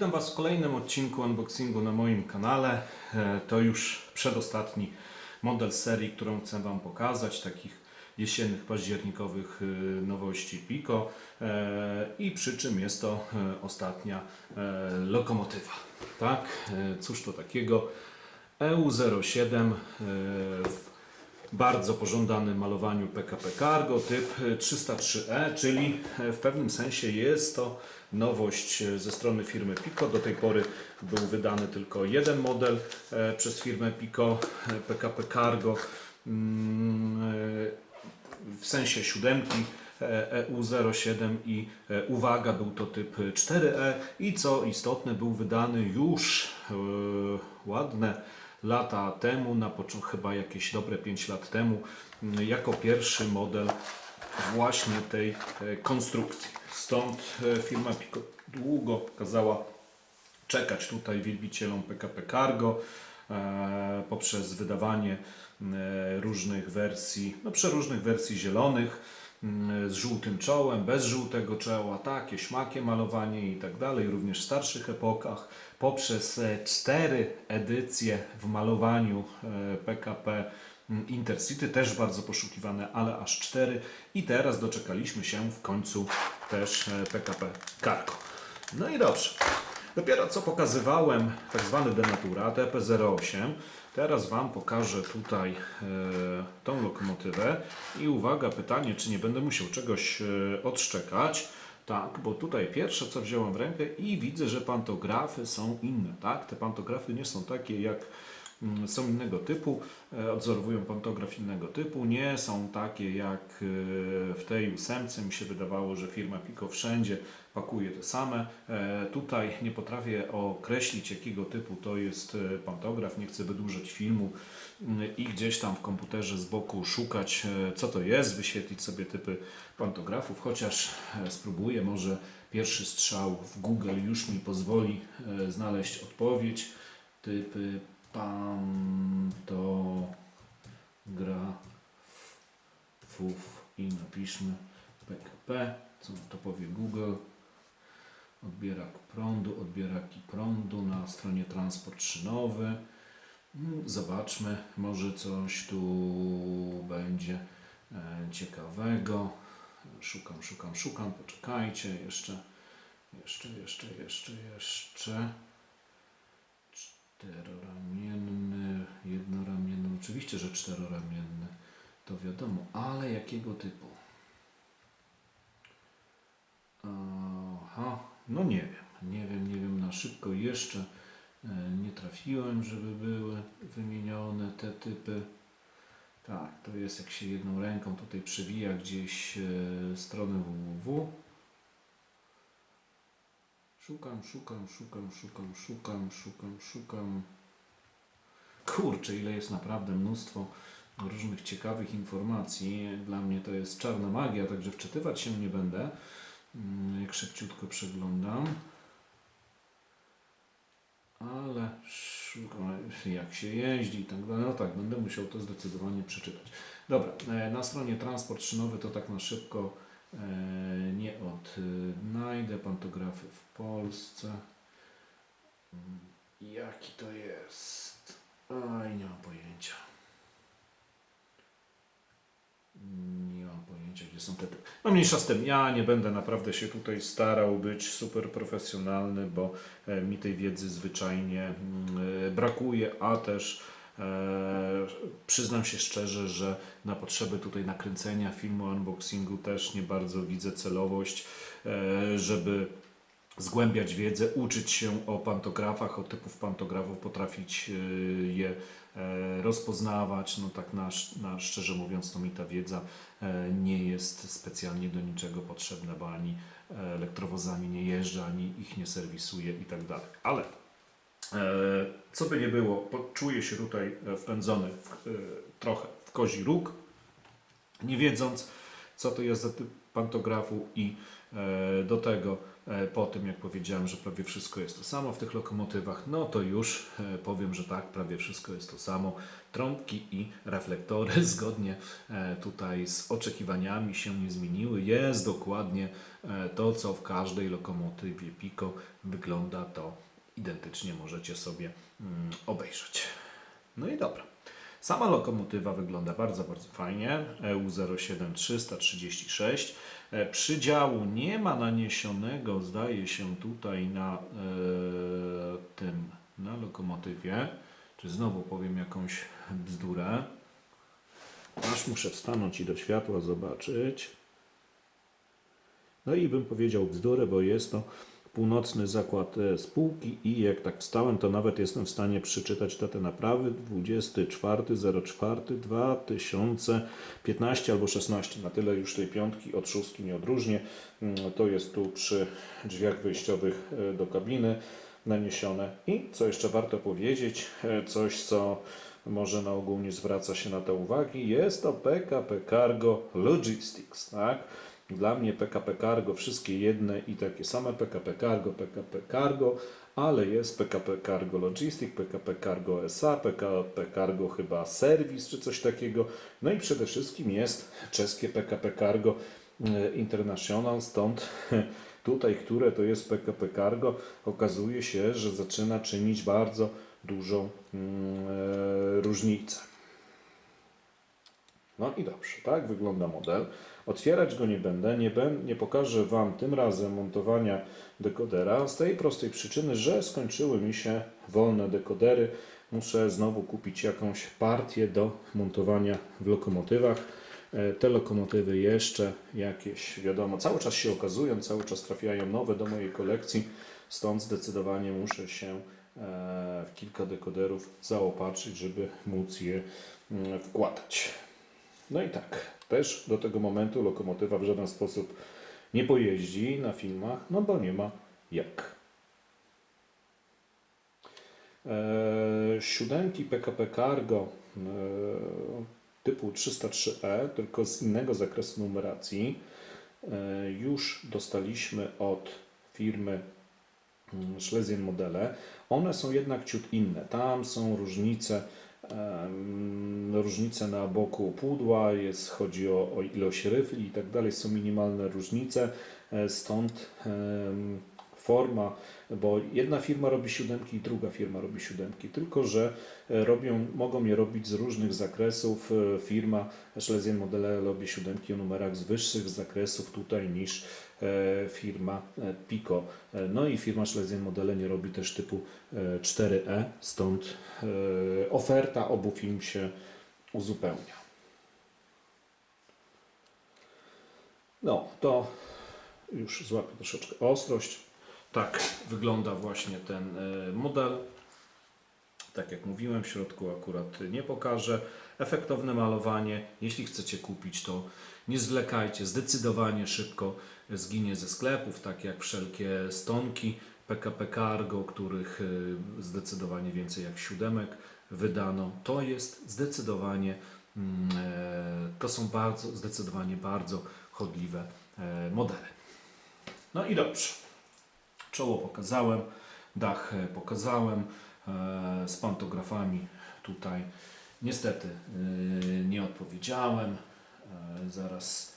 Witam Was w kolejnym odcinku unboxingu na moim kanale. E, To już przedostatni model serii, którą chcę Wam pokazać, takich jesiennych, październikowych e, nowości Pico E, i przy czym jest to ostatnia lokomotywa. Tak, cóż to takiego? EU07 e, w bardzo pożądanym malowaniu PKP Cargo typ 303E, czyli w pewnym sensie jest to nowość ze strony firmy Pico. Do tej pory był wydany tylko jeden model e, przez firmę Pico e, PKP Cargo mm, e, w sensie siódemki e, EU07 i e, uwaga, był to typ 4E i co istotne, był wydany już e, ładne lata temu, na początku chyba jakieś dobre 5 lat temu, m, jako pierwszy model właśnie tej e, konstrukcji. Stąd e, firma Pico długo kazała czekać tutaj wielbicielom PKP Cargo e, poprzez wydawanie e, różnych wersji, no przeróżnych wersji zielonych mm, z żółtym czołem, bez żółtego czoła, takie śmakie malowanie i tak dalej, również w starszych epokach, poprzez e, cztery edycje w malowaniu e, PKP mm, Intercity, też bardzo poszukiwane, ale aż cztery i teraz doczekaliśmy się w końcu też e, PKP Cargo. No i dobrze. Dopiero co pokazywałem tak zwany denatura TP08. Teraz Wam pokażę tutaj e, tą lokomotywę i uwaga, pytanie, czy nie będę musiał czegoś e, odszczekać. Tak, bo tutaj pierwsze co wziąłem w rękę i widzę, że pantografy są inne. Tak, te pantografy nie są takie jak są innego typu, e, odzorowują pantograf innego typu, nie są takie jak e, w tej ósemce. Mi się wydawało, że firma Pico wszędzie pakuje te same. E, Tutaj nie potrafię określić jakiego typu to jest pantograf, nie chcę wydłużać filmu mm, i gdzieś tam w komputerze z boku szukać co to jest, wyświetlić sobie typy pantografów, chociaż spróbuję, może pierwszy strzał w Google już mi pozwoli znaleźć odpowiedź. Typy pantografów i napiszmy PKP, co to powie Google. Odbierak prądu, odbieraki prądu na stronie transport szynowy. Mm, Zobaczmy, może coś tu będzie e, ciekawego. Szukam, szukam, szukam, poczekajcie, jeszcze, jeszcze, jeszcze, jeszcze, jeszcze. Czteroramienny, jednoramienny, oczywiście, że czteroramienny, to wiadomo, ale jakiego typu? Aha, no nie wiem, nie wiem, nie wiem, na szybko jeszcze e, nie trafiłem, żeby były wymienione te typy. Tak, to jest jak się jedną ręką tutaj przewija gdzieś e, stronę www. Szukam, szukam, szukam, szukam, szukam, szukam, szukam. Kurczę, ile jest naprawdę mnóstwo różnych ciekawych informacji. Dla mnie to jest czarna magia, także wczytywać się nie będę. Mm, Jak szybciutko przeglądam. Ale szukam, jak się jeździ i tak dalej. No tak, będę musiał to zdecydowanie przeczytać. Dobra, e, na stronie transport szynowy to tak na szybko nie odnajdę. Pantografy w Polsce. Mm, Jaki to jest? Aj, nie mam pojęcia. Nie mam pojęcia, gdzie są te. No mniejsza z tym, ja nie będę naprawdę się tutaj starał być super profesjonalny, bo e, mi tej wiedzy zwyczajnie mm, e, brakuje, a też e, przyznam się szczerze, że na potrzeby tutaj nakręcenia filmu unboxingu też nie bardzo widzę celowość, e, żeby zgłębiać wiedzę, uczyć się o pantografach, o typów pantografów, potrafić e, je e, rozpoznawać. No tak na, na szczerze mówiąc, to mi ta wiedza e, nie jest specjalnie do niczego potrzebna, bo ani e, elektrowozami nie jeżdżę, ani ich nie serwisuję i tak dalej. Ale e, co by nie było, czuję się tutaj e, wpędzony w, e, trochę w kozi róg, nie wiedząc, co to jest za typ pantografu i e, do tego e, po tym jak powiedziałem, że prawie wszystko jest to samo w tych lokomotywach, no to już e, powiem, że tak, prawie wszystko jest to samo. Trąbki i reflektory zgodnie e, tutaj z oczekiwaniami się nie zmieniły. Jest dokładnie e, to, co w każdej lokomotywie Pico wygląda to identycznie możecie sobie mm, obejrzeć. No i dobra. Sama lokomotywa wygląda bardzo, bardzo fajnie. E EU07336. E, Przydziału nie ma naniesionego, zdaje się, tutaj na e, tym, na lokomotywie. Czy znowu powiem jakąś bzdurę? Aż muszę wstanąć i do światła zobaczyć. No i bym powiedział bzdurę, bo jest to północny zakład e, spółki i jak tak wstałem, to nawet jestem w stanie przeczytać datę naprawy 24.04.2015 albo 16. Na tyle już tej piątki od szóstki nie odróżnię. Mm, To jest tu przy drzwiach wyjściowych e, do kabiny naniesione. I co jeszcze warto powiedzieć, e, coś co może na ogół nie zwraca się na to uwagi, jest to PKP Cargo Logistics, tak? Dla mnie PKP Cargo wszystkie jedne i takie same PKP Cargo, PKP Cargo, ale jest PKP Cargo Logistics, PKP Cargo SA, PKP Cargo chyba Service czy coś takiego. No i przede wszystkim jest czeskie PKP Cargo e, International, stąd tutaj, które to jest PKP Cargo, okazuje się, że zaczyna czynić bardzo dużą mm, e, różnicę. No i dobrze, tak wygląda model. Otwierać go nie będę, nie, ben, nie pokażę Wam tym razem montowania dekodera z tej prostej przyczyny, że skończyły mi się wolne dekodery. Muszę znowu kupić jakąś partię do montowania w lokomotywach. E, Te lokomotywy jeszcze jakieś, wiadomo, cały czas się okazują, cały czas trafiają nowe do mojej kolekcji, stąd zdecydowanie muszę się e, w kilka dekoderów zaopatrzyć, żeby móc je mm, wkładać. No i tak, też do tego momentu lokomotywa w żaden sposób nie pojeździ na filmach, no bo nie ma jak. E, siódemki PKP Cargo e, typu 303E, tylko z innego zakresu numeracji, e, już dostaliśmy od firmy mm, Schlesien Modele. One są jednak ciut inne. Tam są różnice różnice na boku pudła, jest, chodzi o, o ilość ryfli i tak dalej, są minimalne różnice, e, stąd forma, bo jedna firma robi siódemki i druga firma robi siódemki, tylko że e, robią, mogą je robić z różnych zakresów. E, Firma Schlesien Modele robi siódemki o numerach z wyższych zakresów tutaj niż e, firma Pico. No i firma Schlesien Modele nie robi też typu e, 4E, stąd oferta obu firm się uzupełnia. No, to już złapię troszeczkę ostrość. Tak wygląda właśnie ten e, model. Tak jak mówiłem, w środku akurat nie pokażę. Efektowne malowanie. Jeśli chcecie kupić, to nie zwlekajcie. Zdecydowanie szybko zginie ze sklepów, tak jak wszelkie stonki PKP Cargo, których e, zdecydowanie więcej jak siódemek wydano. To jest zdecydowanie, mm, e, to są bardzo, zdecydowanie bardzo chodliwe modele. No i dobrze. Czoło pokazałem, dach e, pokazałem e, z pantografami tutaj. Niestety e, nie odpowiedziałem. Zaraz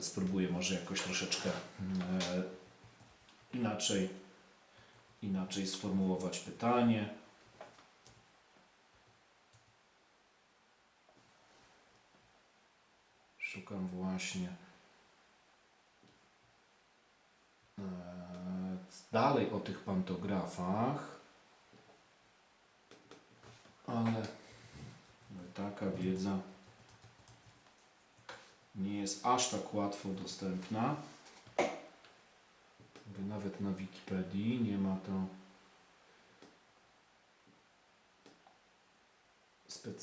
spróbuję może jakoś troszeczkę inaczej, inaczej sformułować pytanie. Szukam właśnie. e, dalej o tych pantografach, ale taka wiedza nie jest aż tak łatwo dostępna. Nawet na Wikipedii nie ma to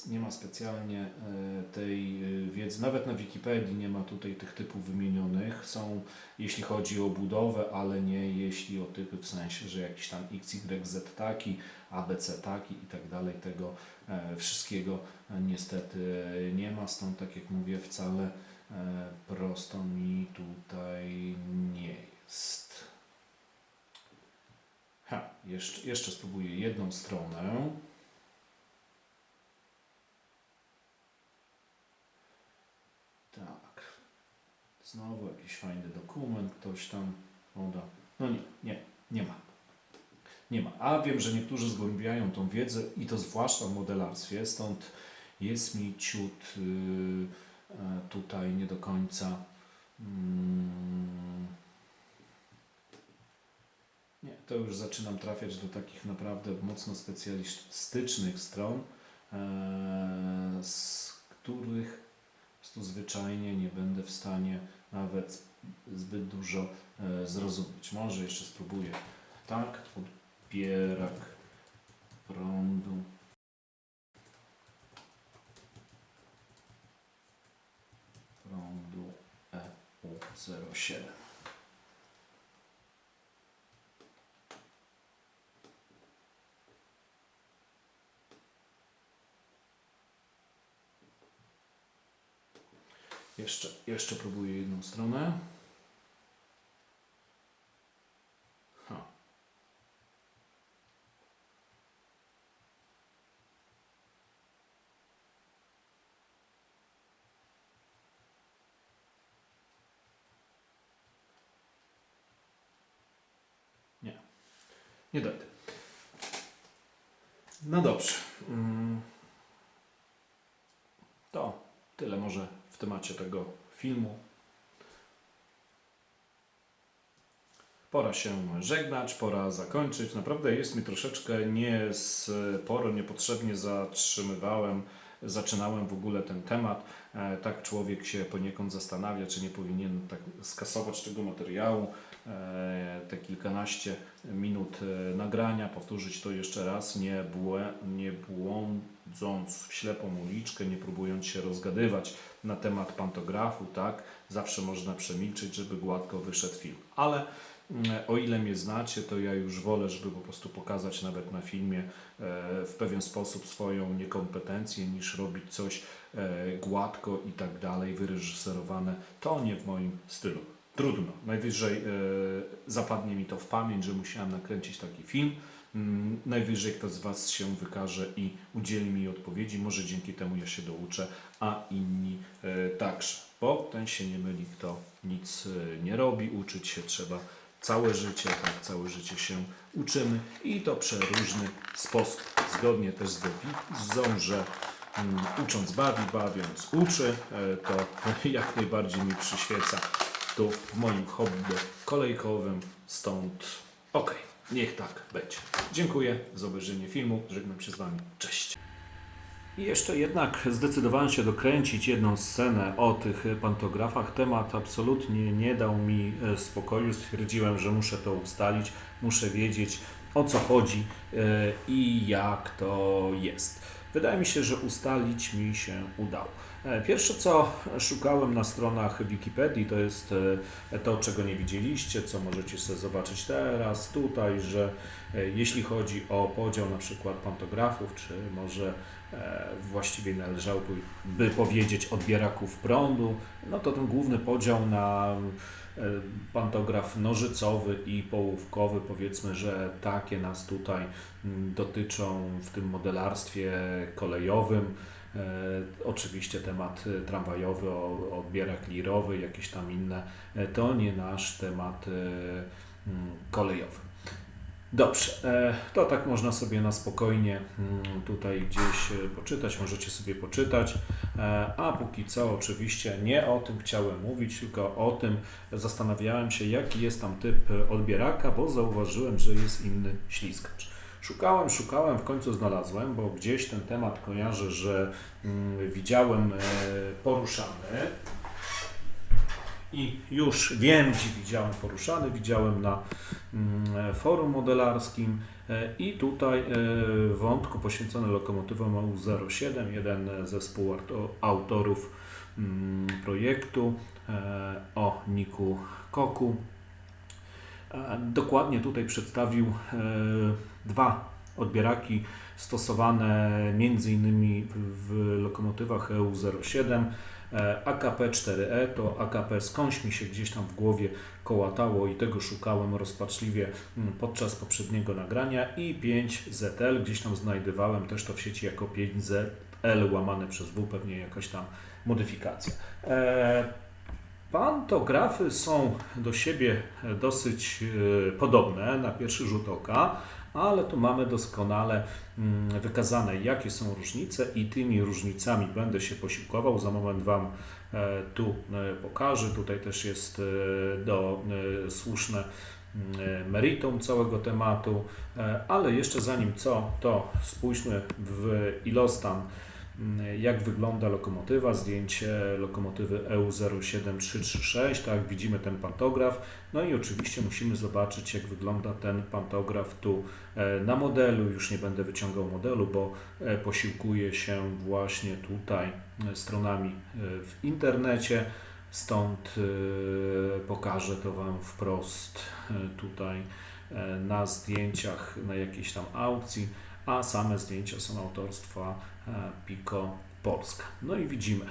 nie ma specjalnie e, tej e, wiedzy, nawet na Wikipedii nie ma tutaj tych typów wymienionych. Są, jeśli chodzi o budowę, ale nie jeśli o typy, w sensie, że jakiś tam X, Y, Z taki, ABC taki i tak dalej. Tego e, wszystkiego niestety nie ma, stąd tak jak mówię, wcale prosto mi tutaj nie jest. jeszcze, jeszcze spróbuję jedną stronę. Tak. Znowu jakiś fajny dokument, ktoś tam poda. No nie, nie, nie ma. Nie ma. A wiem, że niektórzy zgłębiają tą wiedzę i to zwłaszcza w modelarstwie, stąd jest mi ciut y, e, tutaj nie do końca. Mm, nie, to już zaczynam trafiać do takich naprawdę mocno specjalistycznych stron, e, z których po prostu zwyczajnie nie będę w stanie nawet zbyt dużo e, zrozumieć. Może jeszcze spróbuję. Tak, odbierak prądu. Prądu E EU07. Jeszcze, jeszcze próbuję jedną stronę. Ha. Nie. Nie dojdę. No dobrze. Mm. To tyle może w temacie tego filmu. Pora się żegnać, pora zakończyć. Naprawdę jest mi troszeczkę nie z poro, niepotrzebnie zatrzymywałem, zaczynałem w ogóle ten temat. E, Tak człowiek się poniekąd zastanawia, czy nie powinien tak skasować tego materiału. E, Te kilkanaście minut e, nagrania, powtórzyć to jeszcze raz, nie, błę, nie błądząc w ślepą uliczkę, nie próbując się rozgadywać na temat pantografu, tak? Zawsze można przemilczeć, żeby gładko wyszedł film. Ale mm, o ile mnie znacie, to ja już wolę, żeby po prostu pokazać nawet na filmie e, w pewien sposób swoją niekompetencję, niż robić coś e, gładko i tak dalej, wyreżyserowane. To nie w moim stylu. Trudno. Najwyżej e, zapadnie mi to w pamięć, że musiałem nakręcić taki film. Mm, Najwyżej ktoś z Was się wykaże i udzieli mi odpowiedzi. Może dzięki temu ja się douczę, a inni e, także. Bo ten się nie myli, kto nic e, nie robi. Uczyć się trzeba całe życie, tak, całe życie się uczymy i to przeróżny sposób. Zgodnie też z dewizą, że mm, ucząc bawi, bawiąc uczy, e, to jak najbardziej mi przyświeca tu w moim hobby kolejkowym, stąd okej, niech tak będzie. Dziękuję za obejrzenie filmu, żegnam się z Wami, cześć. I jeszcze jednak zdecydowałem się dokręcić jedną scenę o tych pantografach. Temat absolutnie nie dał mi e, spokoju. Stwierdziłem, że muszę to ustalić, muszę wiedzieć o co chodzi e, i jak to jest. Wydaje mi się, że ustalić mi się udało. E, Pierwsze co szukałem na stronach Wikipedii to jest e, to, czego nie widzieliście, co możecie sobie zobaczyć teraz tutaj, że e, jeśli chodzi o podział na przykład pantografów, czy może właściwie należałoby by powiedzieć odbieraków prądu, no to ten główny podział na pantograf nożycowy i połówkowy, powiedzmy, że takie nas tutaj mm, dotyczą w tym modelarstwie kolejowym. E, oczywiście temat e, tramwajowy, o- odbierak lirowy, jakieś tam inne, e, to nie nasz temat mm, kolejowy. Dobrze, to tak można sobie na spokojnie mm, tutaj gdzieś poczytać, możecie sobie poczytać. A póki co, oczywiście nie o tym chciałem mówić, tylko o tym zastanawiałem się, jaki jest tam typ odbieraka, bo zauważyłem, że jest inny ślizgacz. Szukałem, szukałem, w końcu znalazłem, bo gdzieś ten temat kojarzę, że mm, widziałem e, poruszany. I już wiem, gdzie widziałem poruszany, widziałem na mm, forum modelarskim e, i tutaj e, wątku poświęcony lokomotywom EU07, jeden ze współautorów mm, projektu o Niku Koku. Dokładnie tutaj przedstawił dwa odbieraki stosowane innymi w lokomotywach EU07. E, AKP-4E to AKP skądś mi się gdzieś tam w głowie kołatało i tego szukałem rozpaczliwie mm, podczas poprzedniego nagrania i 5ZL gdzieś tam znajdowałem też to w sieci jako 5ZL łamane przez W, pewnie jakaś tam modyfikacja. E, Pantografy są do siebie dosyć e, podobne na pierwszy rzut oka, ale tu mamy doskonale mm, wykazane, jakie są różnice, i tymi różnicami będę się posiłkował. Za moment Wam e, tu e, pokażę. Tutaj też jest do słuszne mm, meritum całego tematu, ale jeszcze zanim co, to spójrzmy w ilostan jak wygląda lokomotywa, zdjęcie lokomotywy E EU07336, tak, widzimy ten pantograf, no i oczywiście musimy zobaczyć, jak wygląda ten pantograf tu e, na modelu, już nie będę wyciągał modelu, bo e, posiłkuję się właśnie tutaj e, stronami w internecie, stąd pokażę to Wam wprost tutaj na zdjęciach na jakiejś tam aukcji, a same zdjęcia są autorstwa e, Pico Polska. No i widzimy,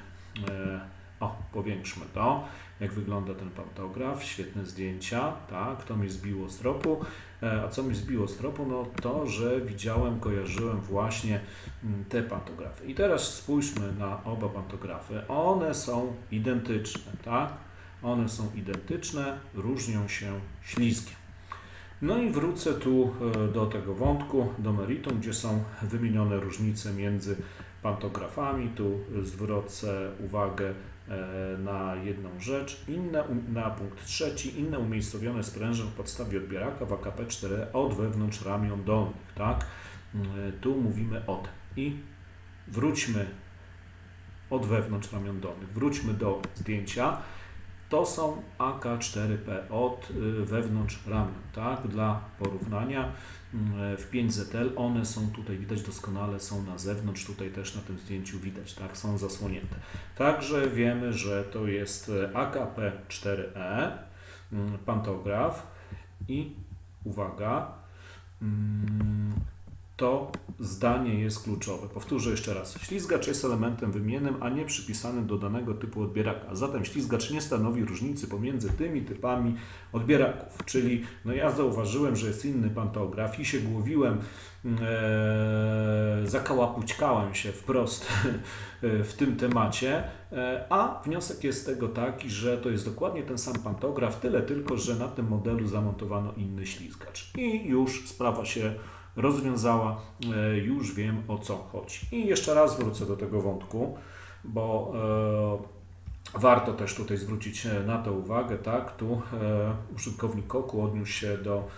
e, o powiększmy to, jak wygląda ten pantograf, świetne zdjęcia, tak, to mnie zbiło z tropu. E, A co mnie zbiło z tropu? No to, że widziałem, kojarzyłem właśnie mm, te pantografy. I teraz spójrzmy na oba pantografy. One są identyczne, tak? One są identyczne, różnią się ślizgiem. No i wrócę tu e, do tego wątku, do meritum, gdzie są wymienione różnice między pantografami. Tu zwrócę uwagę e, na jedną rzecz. Inne, na punkt trzeci, inne umiejscowione sprężem w podstawie odbieraka w AKP-4 od wewnątrz ramion dolnych. Tak? Mm, Tu mówimy o tym. I wróćmy od wewnątrz ramion dolnych. Wróćmy do zdjęcia. To są AK4P od y, wewnątrz ramion, tak? Dla porównania mm, w 5ZL one są tutaj widać doskonale, są na zewnątrz, tutaj też na tym zdjęciu widać, tak? Są zasłonięte. Także wiemy, że to jest y, AKP4E, mm, pantograf i uwaga, mm, to zdanie jest kluczowe. Powtórzę jeszcze raz. Ślizgacz jest elementem wymiennym, a nie przypisanym do danego typu odbieraka. Zatem ślizgacz nie stanowi różnicy pomiędzy tymi typami odbieraków. Czyli no ja zauważyłem, że jest inny pantograf i się głowiłem, e, zakałapućkałem się wprost w tym temacie, e, a wniosek jest tego taki, że to jest dokładnie ten sam pantograf, tyle tylko, że na tym modelu zamontowano inny ślizgacz. I już sprawa się rozwiązała, e, już wiem o co chodzi. I jeszcze raz wrócę do tego wątku, bo e, warto też tutaj zwrócić e, na to uwagę, tak, tu użytkownik Koku odniósł się do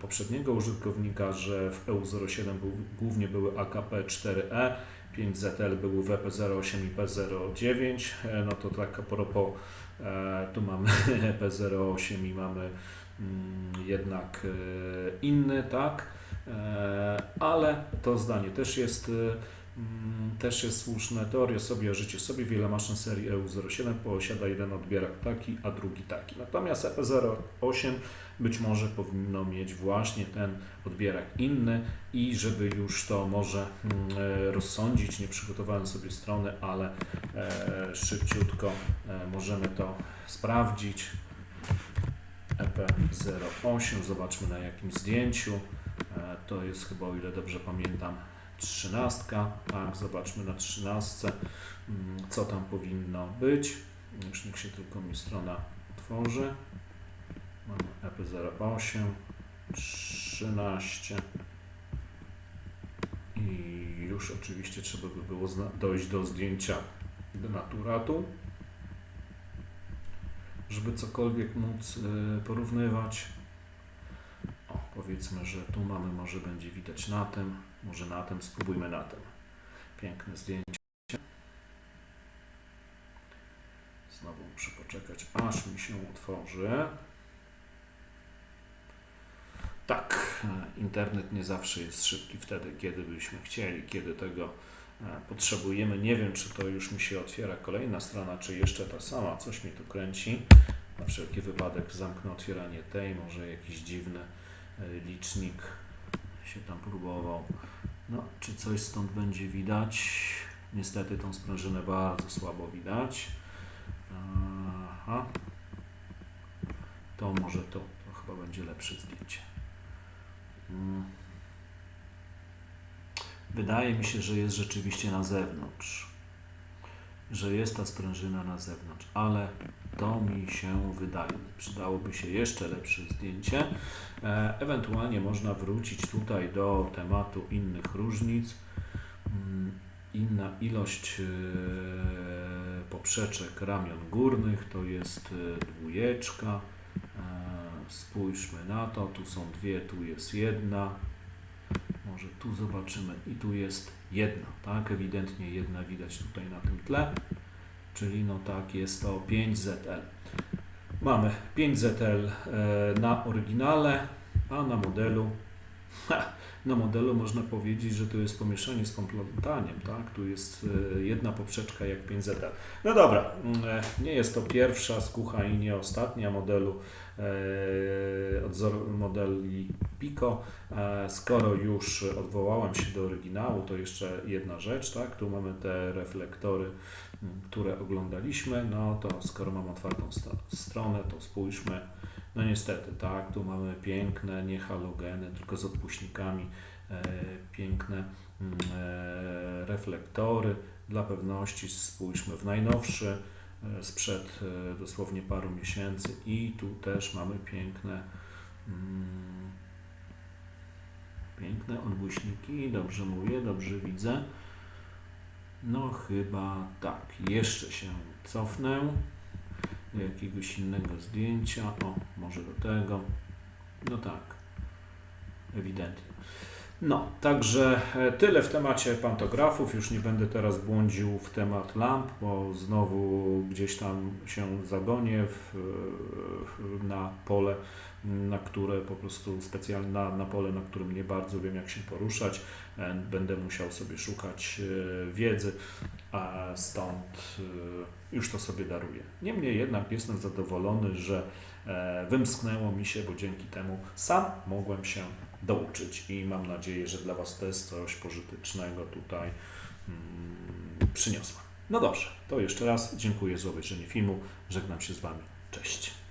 poprzedniego użytkownika, że w EU07 był, głównie były AKP4E, 5ZL były WP08 i P09, e, no to tak a propos, e, tu mamy P08 i mamy mm, jednak e, inny, tak, ale to zdanie też jest, też jest słuszne. Teoria sobie, życie sobie. Wiele maszyn serii EU07 posiada jeden odbierak taki, a drugi taki. Natomiast EP08 być może powinno mieć właśnie ten odbierak inny i żeby już to może mm, e, rozsądzić, nie przygotowałem sobie strony, ale e, szybciutko e, możemy to sprawdzić. EP08, zobaczmy na jakim zdjęciu. To jest chyba, o ile dobrze pamiętam, trzynastka. Tak, zobaczmy na trzynastce, mm, co tam powinno być. Już niech się tylko mi strona otworzy. Mamy EP08, 13. I już oczywiście trzeba by było dojść do zdjęcia denaturatu, żeby cokolwiek móc y, porównywać. O, powiedzmy, że tu mamy, może będzie widać na tym, może na tym, spróbujmy na tym. Piękne zdjęcie. Znowu muszę poczekać, aż mi się otworzy. Tak, internet nie zawsze jest szybki wtedy, kiedy byśmy chcieli, kiedy tego e, potrzebujemy. Nie wiem, czy to już mi się otwiera kolejna strona, czy jeszcze ta sama. Coś mi tu kręci. Na wszelki wypadek zamknę otwieranie tej, może jakiś dziwny e, licznik się tam próbował. No, czy coś stąd będzie widać? Niestety tą sprężynę bardzo słabo widać. Aha. To może to, to chyba będzie lepsze zdjęcie. Mm. Wydaje mi się, że jest rzeczywiście na zewnątrz. Że jest ta sprężyna na zewnątrz, ale to mi się wydaje. Przydałoby się jeszcze lepsze zdjęcie. E, ewentualnie można wrócić tutaj do tematu innych różnic. Mm, Inna ilość e, poprzeczek ramion górnych to jest e, dwójeczka. Spójrzmy na to. Tu są dwie, tu jest jedna. Może tu zobaczymy i tu jest jedna, tak? Ewidentnie jedna widać tutaj na tym tle. Czyli no tak, jest to 5ZL. Mamy 5ZL e, na oryginale, a na modelu ha, na modelu można powiedzieć, że to jest pomieszanie z komplątaniem, tak? Tu jest e, jedna poprzeczka jak 5ZL. No dobra, mm, e, nie jest to pierwsza skucha i nie ostatnia modelu e, od modeli Pico. Skoro już odwołałem się do oryginału, to jeszcze jedna rzecz, tak? Tu mamy te reflektory, m, które oglądaliśmy. No to skoro mam otwartą stronę, to spójrzmy. No niestety, tak, tu mamy piękne, nie halogeny, tylko z odpuśnikami, e, piękne mm, e, reflektory. Dla pewności spójrzmy w najnowszy, e, sprzed e, dosłownie paru miesięcy i tu też mamy piękne mm, piękne odbłyśniki, dobrze mówię, dobrze widzę. No chyba tak, jeszcze się cofnę jakiegoś innego zdjęcia, o, może do tego, no tak, ewidentnie. No, także e, tyle w temacie pantografów. Już nie będę teraz błądził w temat lamp, bo znowu gdzieś tam się zagonię w, na pole, na które po prostu specjalnie na, na pole, na którym nie bardzo wiem jak się poruszać. E, Będę musiał sobie szukać e, wiedzy, a stąd już to sobie daruję. Niemniej jednak jestem zadowolony, że wymsknęło mi się, bo dzięki temu sam mogłem się douczyć i mam nadzieję, że dla Was też coś pożytecznego tutaj mm, przyniosłem. No dobrze, to jeszcze raz dziękuję za obejrzenie filmu. Żegnam się z Wami. Cześć.